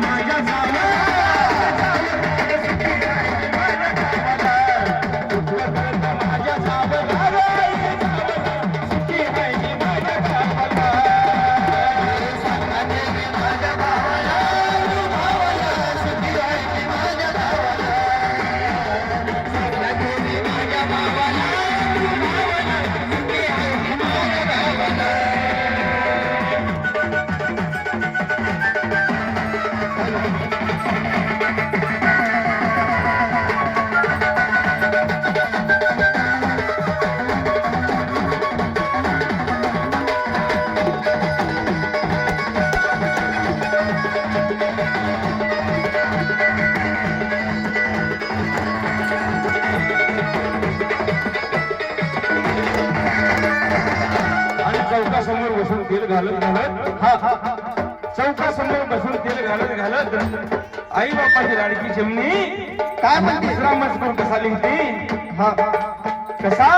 माझ्या चौकासमोर बसून तेल घालत घालत. चौकासमोर बसून तेल घालत घालत आई बापाची लाडकी चिमणी काय म्हणते? दुसरा मजकूर कसा लिहिते हा कसा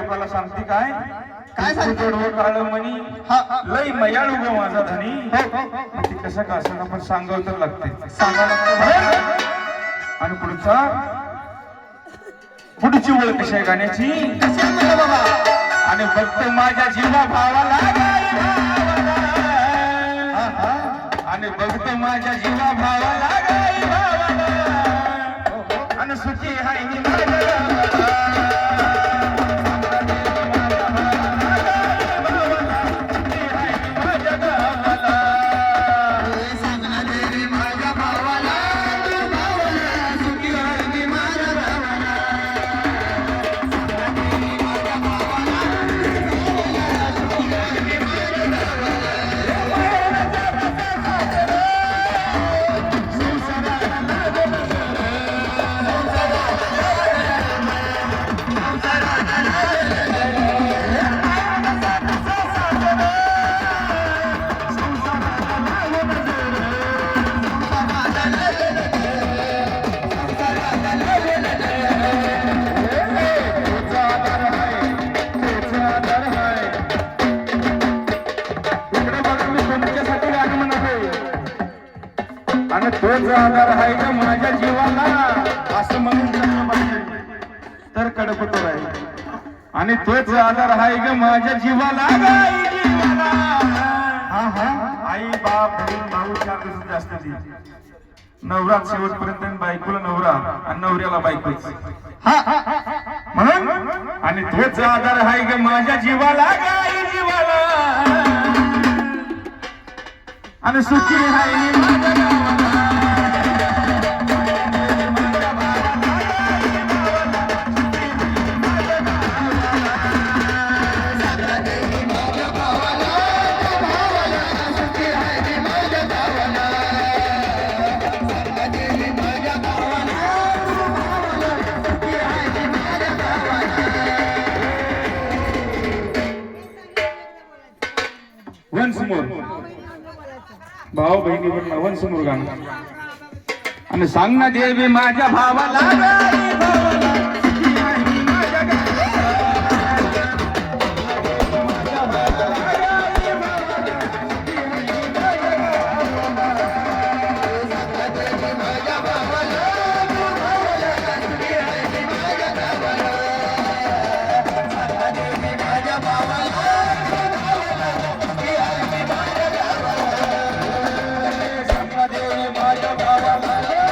आणि लोकांना सांगते काय? काय सांगते? म्हणी हा. हा लई मयाळू ग माझा धनी. हो, हो, हो. ते कसं का असं आपण सांगावं तर लागते. आणि पुढचा? पुढची ओळ कशी आहे गाण्याची? बाबा? आणि फक्त माझ्या जीवा भावाला हा, हा. आणि बघतो माझ्या जीवा भावाला गाई भावाला. आणि सुखी हाय रोज आधार आहे का माझ्या जीवाला? असं म्हणून जगलं पाहिजे तर कडपतो आहे आणि तोच आधार आहे ग माझ्या जीवाला? हा, हा. आई बाप बहीण भाऊ चार जास्त नवरा शेवटपर्यंत बायकोला नवरा आणि नवऱ्याला बायको म्हणून आणि तोच आधार आहे ग माझ्या जीवाला? गाई जीवाला. आणि सुखी आहे समोर भाऊ बहिणीवर नवन समोर गाणं. आणि सांग ना देवी माझ्या भावाला.